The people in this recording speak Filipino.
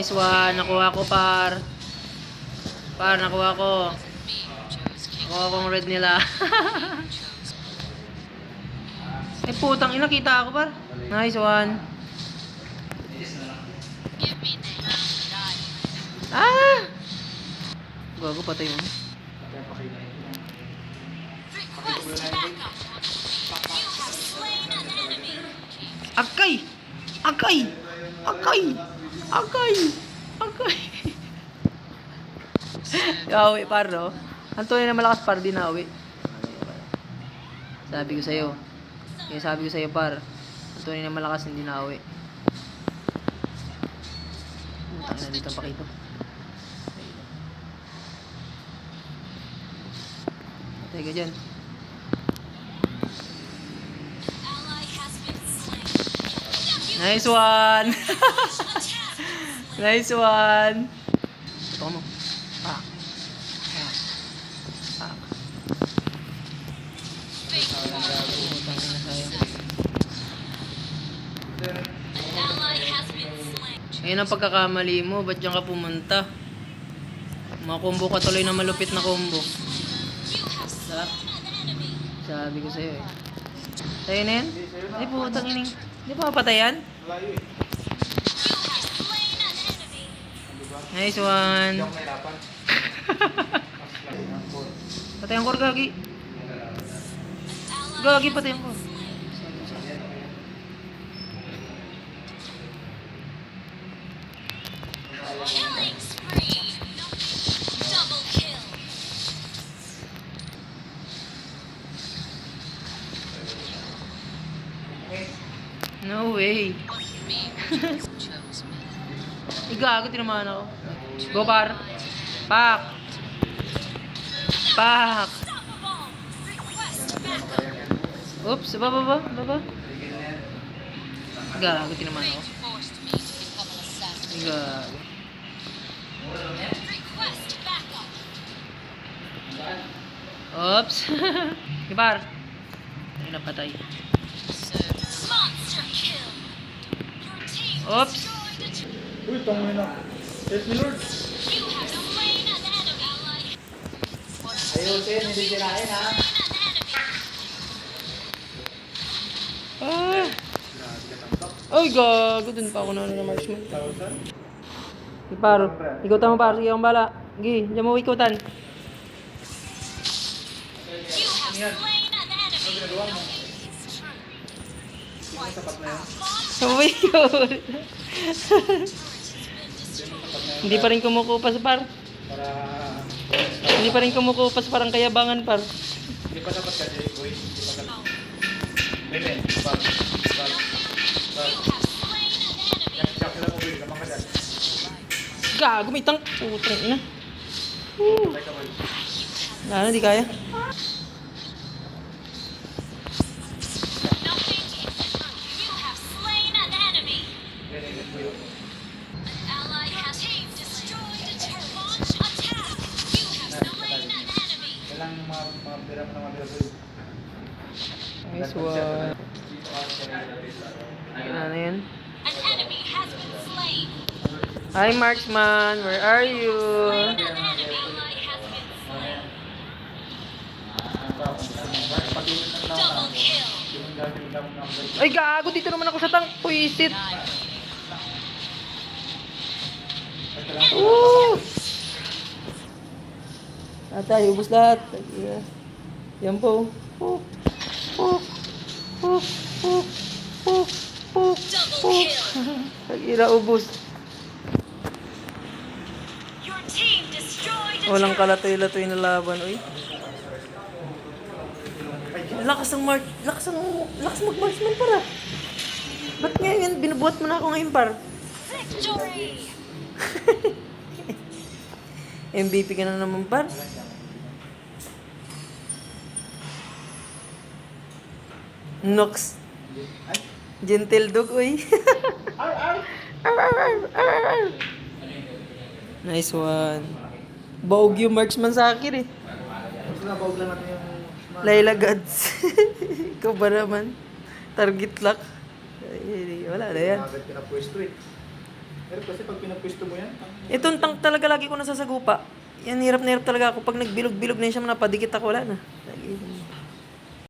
Nice one. Nakuha ko, par. Par, nakuha ko. Nakuha ko ang red nila. Ay, putang ina. Kita ako, par. Nice one. Ah! Gago, patay mo. Akay! Akay! Akay! Akay! Akay! Yawi, par, no? Na malakas, par, di nawi. Sabi ko sa'yo. Kaya sabi ko sa'yo, par. Ang tunay na malakas, hindi nawi. Ang na dito ang pakito. Patay ka dyan. Nice one! nice one! Ito mo. Pak. Pak. Pak. Putang ina sayang. Ngayon ang pagkakamali mo, ba't diyan ka pumunta? Makombo ka tuloy na malupit na combo. Sa Sabi ko sa'yo eh. Sa'yo na yan? Ay, putang ining. Hindi pa mapatayan? Malayo eh. Nice one. Hindi ako nahirapan. Patayan ko, Gagi. Gagi, patayan ko. Killing spree. Double kill. No way. Igago, tinamaan ako. Go, par. Pak. Pak. Oops, baba, baba, baba. Gago, tinamaan ako. Gago. Oops. Gipar. Ay, napatay. Oops. Uy, tangin na. Lord. Slain an enemy. Ally. Ayusin, hindi sirain ha. Ah. Ay, gago. Dun pa ako na na marksman. Thousand? Gipar. Ikutan mo, par. Sige, akong bala. Gi, diyan mo ikutan. Ginagawa mo. Hindi Hindi pa rin kumukupas, par. Para... Hindi pa rin kumukupas parang kayabangan, par. Hindi pa sapat ka, Jay Boy. Hindi pa sapat. Bebe, bag. Bag. Bag. Jack-jack sila mo, Boy. Kamang ka dyan. Gago, may tang... Putang ina. Woo. Na, di kaya. Yan, yan, yan. Na. Nice one. Ano yan? An enemy has been slain. Hi, Marksman. Where are you? Ay, gago. Dito naman ako sa tank. Puisit. Woo! Atay, ubus lahat. Tagina. Yan po. Puk. Puk. Puk. Puk. Puk. Puk. Double Puk. kill. Tagina, ubus. Your team destroyed a Walang kalatoy-latoy na laban, uy. Lakas ng mark, lakas ng, lakas mag-marksman para. Ba't ngayon, binubuhat mo na ako ngayon, par? Victory. MVP ka na naman, par. Nox. Gentle dog, uy. Nice one. Baog yung marksman sa akin eh. Bawag lang natin yung... Layla Gods. Ikaw ba naman? Target lock. Wala na yan. Agad ka na pwesto eh. Pero kasi pag pinagpwisto mo yan, Itong tank talaga lagi ko nasasagupa. Yan, hirap na hirap talaga ako. Pag nagbilog-bilog na siya, napadikit ako, wala na. Lagi.